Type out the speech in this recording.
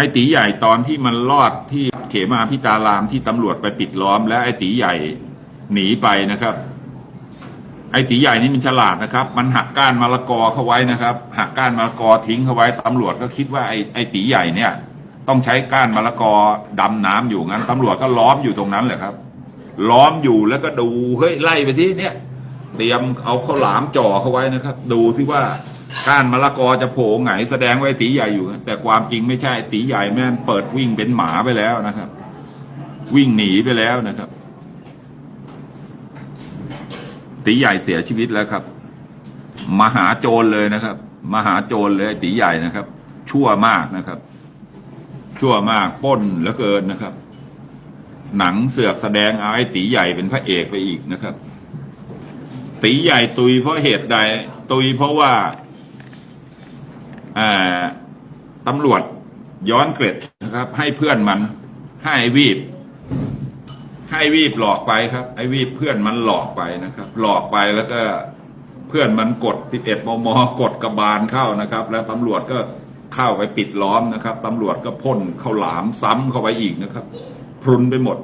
ไอ้ตีใหญ่ตอนที่มันรอดที่เขมาพิตารามที่ตำรวจไปปิดล้อม และไอ้ตีใหญ่หนีไปนะครับ ไอ้ตีใหญ่นี่มันฉลาดนะครับ มันหักก้านมะละกอเข้าไว้นะครับ หักก้านมะละกอทิ้งเข้าไว้ตำรวจก็คิดว่าไอ้ไอ้ตีใหญ่เนี่ย ต้องใช้ก้านมะละกอดำน้ำอยู่งั้นตำรวจก็ล้อมอยู่ตรงนั้นแหละครับ ล้อมอยู่แล้วก็ดูเฮ้ยไล่ไปที่เนี่ยเตรียมเอาข้าวหลามจ่อเข้าไว้นะครับ ดูที่ว่า ก้านมะละกอจะโผล่ไหนแสดงไอ้ตีใหญ่อยู่ แต่ความจริงไม่ใช่ตีใหญ่แม่นเปิดวิ่งเป็นหมาไปแล้วนะครับ วิ่งหนีไปแล้วนะครับ ตีใหญ่เสียชีวิตแล้วครับ มหาโจรเลยนะครับ มหาโจรเลยตีใหญ่นะครับ ชั่วมากนะครับ ชั่วมากป้นเหลือเกินนะครับ หนังเสือกแสดงเอาไอ้ตีใหญ่เป็นพระเอกไปอีกนะครับ ตีใหญ่ตุยเพราะเหตุใด ตุยเพราะว่า ตำรวจย้อนเกร็ดนะครับ ให้เพื่อนมันให้วีบ ให้วีบหลอกไปครับ ไอ้วีบเพื่อนมันหลอกไปนะครับ หลอกไปแล้วก็เพื่อนมันกด 11 มม กดกระบาลเข้านะครับ แล้วตำรวจก็เข้าไปปิดล้อมนะครับตำรวจก็พ่นเข้าหลามซ้ำเข้าไปอีกนะครับ พรุนไปหมด